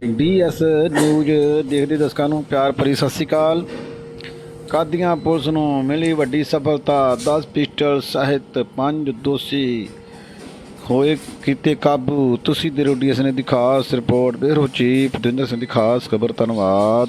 DS news ਦੇਖਦੇ ਦਰਸ਼ਕਾਂ ਨੂੰ ਪਿਆਰ ਭਰੀ ਸਤਿ ਸ਼੍ਰੀ ਅਕਾਲ। ਕਾਦੀਆਂ ਪੁਲਿਸ ਨੂੰ ਮਿਲੀ ਵੱਡੀ ਸਫਲਤਾ 10 ਪਿਸਟਲ ਸਹਿਤ ਪੰਜ ਦੋਸ਼ੀ ਹੋਏ ਕੀਤੇ ਕਾਬੂ। ਤੁਸੀਂ ਦੇ ਡੀਐਸ ਨੇ ਦੀ ਖਾਸ report bureau chief Davinder Singh ਦੀ ਖਾਸ ਖਬਰ। ਧੰਨਵਾਦ।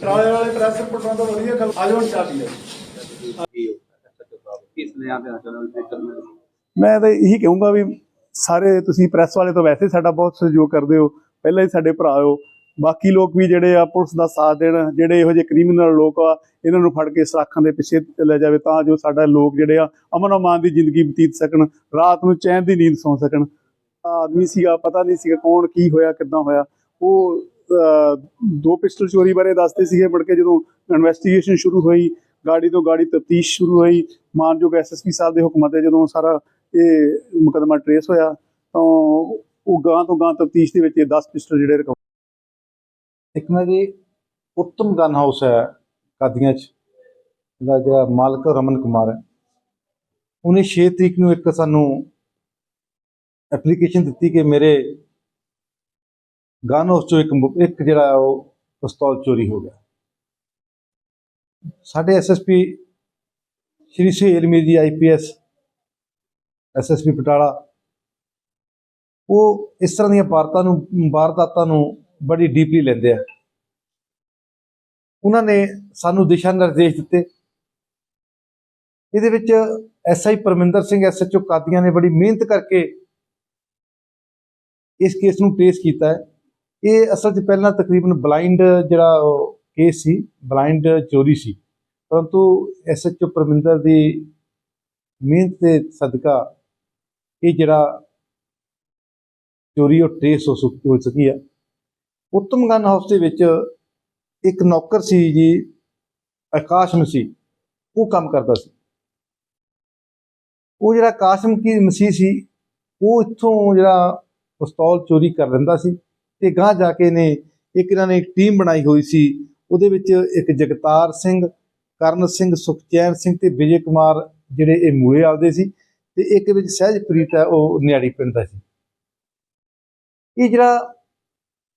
ਟਰਾਲੇ ਵਾਲੇ ਪ੍ਰੈਸ ਰਿਪੋਰਟਾਂ ਤੋਂ ਵਧੀਆ ਖਲ ਅੱਜ ਹੁਣ ਚੱਲੀ ਹੈ ਕਿਸ ਨੇ ਆ ਦੇਣਾ ਚਾਹੁੰਦਾ ਮੈਂ ਤਾਂ ਇਹੀ ਕਹੂੰਗਾ ਵੀ ਸਾਰੇ ਤੁਸੀਂ ਪ੍ਰੈਸ ਵਾਲੇ ਤੋਂ ਵੈਸੇ ਸਾਡਾ ਬਹੁਤ ਸਹਿਯੋਗ ਕਰਦੇ ਹੋ, ਪਹਿਲਾਂ ਹੀ ਸਾਡੇ ਭਰਾ ਹੋ। ਬਾਕੀ ਲੋਕ ਵੀ ਜਿਹੜੇ ਆ, ਪੁਲਿਸ ਦਾ ਸਾਥ ਦੇਣ, ਜਿਹੜੇ ਇਹੋ ਜਿਹੇ ਕ੍ਰਿਮੀਨਲ ਲੋਕ ਆ, ਇਹਨਾਂ ਨੂੰ ਫੜ ਕੇ ਸਰਾਖਾਂ ਦੇ ਪਿੱਛੇ ਲੈ ਜਾਵੇ ਤਾਂ ਜੋ ਸਾਡਾ ਲੋਕ ਜਿਹੜੇ ਆ, ਅਮਨ ਅਮਾਨ ਦੀ ਜ਼ਿੰਦਗੀ ਬਤੀਤ ਸਕਣ, ਰਾਤ ਨੂੰ ਚੈਨ ਦੀ ਨੀਂਦ ਸੌਂ ਸਕਣ। ਆਦਮੀ ਸੀਗਾ, ਪਤਾ ਨਹੀਂ ਸੀਗਾ ਕੌਣ, ਕੀ ਹੋਇਆ, ਕਿੱਦਾਂ ਹੋਇਆ। ਉਹ ਦੋ ਪਿਸਟਲ ਚੋਰੀ ਬਾਰੇ ਦੱਸਦੇ ਸੀਗੇ ਮੁੜ ਕੇ ਜਦੋਂ ਇਨਵੈਸਟੀਗੇਸ਼ਨ ਸ਼ੁਰੂ ਹੋਈ, ਗਾੜੀ ਤੋਂ ਗਾੜੀ ਤਫਤੀਸ਼ ਸ਼ੁਰੂ ਹੋਈ, ਮਾਨਯੋਗ ਐਸਐਸਪੀ ਸਾਹਿਬ ਦੇ ਹੁਕਮਾਂ ਤੇ ਜਦੋਂ ਸਾਰਾ ਇਹ ਮੁਕਦਮਾ ਟਰੇਸ ਹੋਇਆ, ਤਾਂ ਉਹ ਗਾਂ ਤੋਂ ਗਾਂ ਤਫਤੀਸ਼ ਦੇ ਵਿੱਚ ਇਹ 10 ਪਿਸਟਲ ਜਿਹੜੇ ਰਿਕਵਰ ਇੱਕ ਨਾ ਜੀ, ਉੱਤਮ ਗਨ ਹਾਊਸ ਹੈ ਕਾਦੀਆਂ ਚ ਦਾ ਜਿਹੜਾ ਮਾਲਕ ਰਮਨ ਕੁਮਾਰ ਹੈ। ਉਹਨੇ 6 ਤਰੀਕ ਨੂੰ ਇੱਕ ਸਾਨੂੰ ਐਪਲੀਕੇਸ਼ਨ ਦਿੱਤੀ ਕਿ ਮੇਰੇ ਗਨ ਹਾਊਸ ਚੋਂ ਇੱਕ ਇੱਕ ਜਿਹੜਾ ਉਹ ਪਿਸਤੌਲ ਚੋਰੀ ਹੋ ਗਿਆ। ਸਾਡੇ S S P Shri Suhel Mir ji IPS S S P Patiala ਉਹ ਇਸ ਤਰ੍ਹਾਂ ਦੀਆਂ ਵਾਰਤਾ ਨੂੰ, ਵਾਰਦਾਤਾਂ ਨੂੰ ਬੜੀ ਡੀਪਲੀ ਲੈਂਦੇ ਆ। ਉਹਨਾਂ ਨੇ ਸਾਨੂੰ ਦਿਸ਼ਾ ਨਿਰਦੇਸ਼ ਦਿੱਤੇ। ਇਹਦੇ ਵਿੱਚ ਐਸਆਈ ਪਰਮਿੰਦਰ ਸਿੰਘ ਐਸਐਚਓ ਕਾਦੀਆਂ ਨੇ ਬੜੀ ਮਿਹਨਤ ਕਰਕੇ ਇਸ ਕੇਸ ਨੂੰ ਪੇਸ਼ ਕੀਤਾ ਹੈ। ਇਹ ਅਸਲ 'ਚ ਪਹਿਲਾਂ ਤਕਰੀਬਨ ਬਲਾਈਂਡ ਜਿਹੜਾ ਉਹ ਕੇਸ ਸੀ ਬਲਾਈਂਡ ਚੋਰੀ ਸੀ। ਪਰੰਤੂ ਐਸਐਚਓ ਪਰਮਿੰਦਰ ਦੀ ਮਿਹਨਤ ਦੇ ਸਦਕਾ ਇਹ ਜਿਹੜਾ ਚੋਰੀ ਉਹ ਟ੍ਰੇਸ ਹੋ ਸੁ- ਹੋ ਸਕੀ ਹੈ ਉੱਤਮ ਗਨ ਹਾਊਸ ਦੇ ਵਿੱਚ ਇੱਕ ਨੌਕਰ ਸੀ ਜੀ ਆਕਾਸ਼ ਮਸੀਹ ਉਹ ਕੰਮ ਕਰਦਾ ਸੀ। ਉਹ ਜਿਹੜਾ ਆਕਾਸ਼ਮ ਕੀ ਮਸੀਹ ਸੀ, ਉਹ ਇੱਥੋਂ ਜਿਹੜਾ ਪਿਸਤੌਲ ਚੋਰੀ ਕਰ ਲੈਂਦਾ ਸੀ। ਤੇ ਗਾਂ ਜਾ ਕੇ ਨੇ ਇੱਕ ਇਹਨਾਂ ਨੇ ਟੀਮ ਬਣਾਈ ਹੋਈ ਸੀ। ਉਹਦੇ ਵਿੱਚ ਇੱਕ ਜਗਤਾਰ ਸਿੰਘ, ਕਰਨ ਸਿੰਘ, ਸੁਖਚੈਨ ਸਿੰਘ ਤੇ ਵਿਜੇ ਕੁਮਾਰ ਜਿਹੜੇ ਇਹ ਮੂਲੇ ਆਲਦੇ ਸੀ ਤੇ ਇੱਕ ਵਿੱਚ ਸਹਿਜਪ੍ਰੀਤ ਹੈ, ਉਹ ਨਿਆੜੀ ਪਿੰਡ ਦਾ ਸੀ। ਇਹ ਜਿਹੜਾ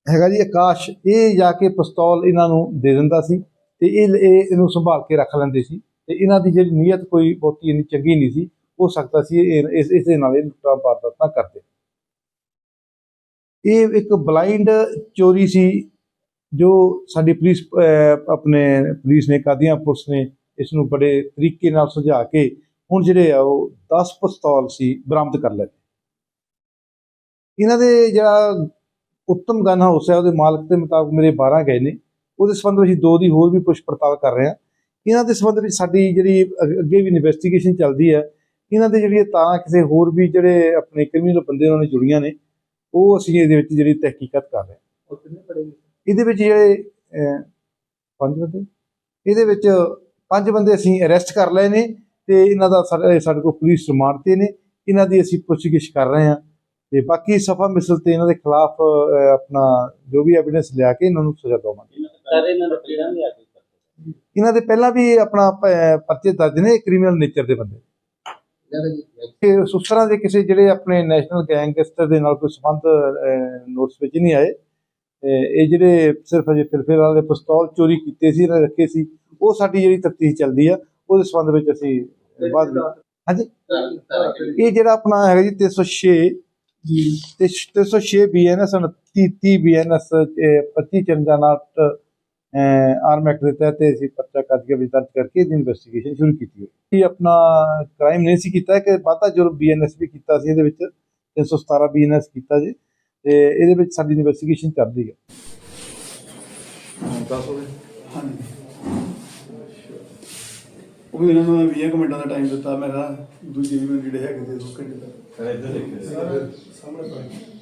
ਹੈਗਾ ਜੀ ਆਕਾਸ਼, ਇਹ ਜਾ ਕੇ ਪਿਸਤੌਲ ਇਹਨਾਂ ਨੂੰ ਦੇ ਦਿੰਦਾ ਸੀ ਤੇ ਇਹ ਇਹਨੂੰ ਸੰਭਾਲ ਕੇ ਰੱਖ ਲੈਂਦੇ ਸੀ ਤੇ ਇਹਨਾਂ ਦੀ ਜਿਹੜੀ ਨੀਅਤ ਕੋਈ ਬਹੁਤੀ ਇੰਨੀ ਚੰਗੀ ਨਹੀਂ ਸੀ ਹੋ ਸਕਦਾ ਸੀ ਇਹ, ਇਸ ਇਸ ਦੇ ਨਾਲ ਇਹ ਲੁੱਟਾਂ ਵਾਰਦਾਤਾਂ ਕਰਦੇ। ਇਹ ਇੱਕ ਬਲਾਈਂਡ ਚੋਰੀ ਸੀ, ਜੋ ਸਾਡੀ ਪੁਲਿਸ ਆਪਣੇ ਪੁਲਿਸ ਨੇ, ਕਾਦੀਆਂ ਪੁਲਿਸ ਨੇ ਇਸ ਨੂੰ ਬੜੇ ਤਰੀਕੇ ਨਾਲ ਸੁਝਾ ਕੇ ਹੁਣ ਜਿਹੜੇ ਆ ਉਹ 10 ਪਿਸਤੌਲ ਸੀ, ਬਰਾਮਦ ਕਰ ਲਏ। ਇਹਨਾਂ ਦੇ ਜਿਹੜਾ ਉੱਤਮ ਗਨ ਹਾਊਸ ਹੈ, ਉਹਦੇ ਮਾਲਕ ਦੇ ਮੁਤਾਬਕ ਮੇਰੇ 12 ਗਏ ਨੇ। ਉਹਦੇ ਸੰਬੰਧ ਵਿੱਚ ਅਸੀਂ ਦੋ ਦੀ ਹੋਰ ਵੀ ਪੁੱਛ ਪੜਤਾਲ ਕਰ ਰਹੇ ਹਾਂ। ਇਹਨਾਂ ਦੇ ਸੰਬੰਧ ਵਿੱਚ ਸਾਡੀ ਜਿਹੜੀ ਅੱਗੇ ਵੀ ਇਨਵੈਸਟੀਗੇਸ਼ਨ ਚੱਲਦੀ ਹੈ। ਇਹਨਾਂ ਦੇ ਜਿਹੜੀਆਂ ਤਾਰਾਂ ਕਿਸੇ ਹੋਰ ਵੀ ਜਿਹੜੇ ਆਪਣੇ ਕ੍ਰਿਮੀਨਲ ਬੰਦੇ ਉਹਨਾਂ ਨੇ ਜੁੜੀਆਂ ਨੇ ਉਹ ਅਸੀਂ ਇਹਦੇ ਵਿੱਚ ਜਿਹੜੀ ਤਹਿਕੀਕਤ ਕਰ ਰਹੇ ਹਾਂ। ਉਹ ਕਿੰਨੇ ਪੜੇ ਇਹਦੇ ਵਿੱਚ ਜਿਹੜੇ ਪੰਜ ਬੰਦੇ? ਇਹਦੇ ਵਿੱਚ ਪੰਜ ਬੰਦੇ ਅਸੀਂ ਅਰੈਸਟ ਕਰ ਲਏ ਨੇ ਤੇ ਇਹਨਾਂ ਦਾ ਸਾਡੇ ਕੋਲ ਪੁਲਿਸ ਰਿਮਾਂਡ ਤੇ ਨੇ। ਇਹਨਾਂ ਦੀ ਅਸੀਂ ਪੁੱਛਗਿੱਛ ਕਰ ਰਹੇ ਹਾਂ ਤੇ ਬਾਕੀ ਸਫਾ ਮਿਸਲ ਤੇ ਇਹਨਾਂ ਦੇ ਖਿਲਾਫ ਆਪਣਾ ਜੋ ਵੀ ਐਵੀਡੈਂਸ ਲਿਆ ਕੇ ਇਹਨਾਂ ਨੂੰ ਸਜ਼ਾ ਦਵਾਂਗੇ। ਸਾਰੇ ਇਹਨਾਂ ਦਾ ਪੀੜਾ ਵੀ ਆ ਇਹਨਾਂ ਦੇ ਪਹਿਲਾਂ ਵੀ ਆਪਣਾ ਪਰਚੇ ਦਰਜ ਨੇ ਕ੍ਰਿਮੀਨਲ ਨੇਚਰ ਦੇ ਬੰਦੇ। ਕਿ ਉਸ ਤਰ੍ਹਾਂ ਦੇ ਕਿਸੇ ਜਿਹੜੇ ਆਪਣੇ ਨੈਸ਼ਨਲ ਗੈਂਗਸਟਰ ਦੇ ਨਾਲ ਕੋਈ ਸੰਬੰਧ ਨੋਟਿਸ ਵਿੱਚ ਨਹੀਂ ਆਏ। ਇਹ ਜਿਹੜੇ ਸਿਰਫ ਅਜੇ ਫਿਲਫਿਲ ਵਾਲੇ ਪਿਸਤੌਲ ਚੋਰੀ ਕੀਤੇ ਸੀ ਰੱਖੇ ਸੀ ਉਹ ਸਾਡੀ ਜਿਹੜੀ ਤਫਤੀਸ਼ ਚੱਲਦੀ ਆ ਉਹਦੇ ਸੰਬੰਧ ਵਿੱਚ ਅਸੀਂ ਬਾਅਦ ਵਿੱਚ ਹਾਂਜੀ? ਇਹ ਜਿਹੜਾ ਆਪਣਾ ਹੈਗਾ ਜੀ 306 ਤੇ 306 ਬੀਐਨਐਸ 29 30 ਬੀਐਨਐਸ 25 ਚੰਜਾਨਾਟ ਆਰਮ ਐਕਟ ਦੇ ਤਹਿਤ ਅਸੀਂ ਪਰਚਾ ਕਰਕੇ ਵਿੱਚ ਦਰਜ ਕਰਕੇ ਇਹਦੀ ਇਨਵੈਸਟੀਗੇਸ਼ਨ ਸ਼ੁਰੂ ਕੀਤੀ ਹੈ। ਇਹ ਆਪਣਾ ਕ੍ਰਾਈਮ ਨਹੀਂ ਸੀ ਕੀਤਾ ਕਿ ਵਾਧਾ ਜੁਰਮ ਬੀਐਨਐਸ ਵੀ ਕੀਤਾ ਸੀ ਇਹਦੇ ਵਿੱਚ 317 ਬੀਐਨਐਸ ਕੀਤਾ ਜੀ ਤੇ ਇਹਦੇ ਵਿੱਚ ਸਾਡੀ ਇਨਵੈਸਟੀਗੇਸ਼ਨ ਚੱਲ ਰਹੀ ਹੈ ਉਹ ਵੀ ਇਹਨਾਂ ਨੂੰ ਮੈਂ 20 ਕੁ ਮਿੰਟਾਂ ਦਾ ਟਾਈਮ ਦਿੱਤਾ ਮੈਂ ਕਿਹਾ ਦੂਜੇ ਵੀ ਜਿਹੜੇ ਹੈਗੇ ਦੇ ਦੋ ਘੰਟੇ ਤੱਕ ਸਾਹਮਣੇ ਪਾ ਕਿੰਨੇ ਤੁਸੀਂ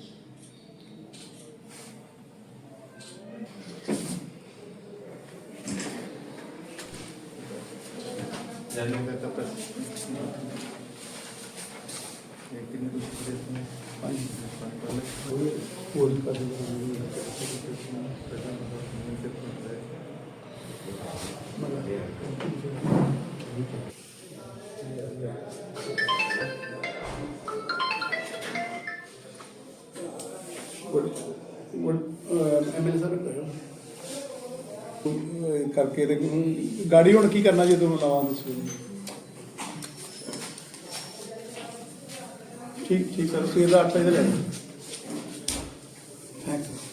ਐਮਐਲਏ ਸਾਹਿਬ ਕਹੋ। ਕਰਕੇ ਤੇ ਗਾੜੀ ਹੁਣ ਕੀ ਕਰਨਾ ਜੇ ਤੁਹਾਨੂੰ ਲਾਵਾਂ ਦੱਸੋ ਠੀਕ ਠੀਕ, ਸਰ, ਸਵੇਰ ਦਾ 8 ਵਜੇ ਲੈ Thank you.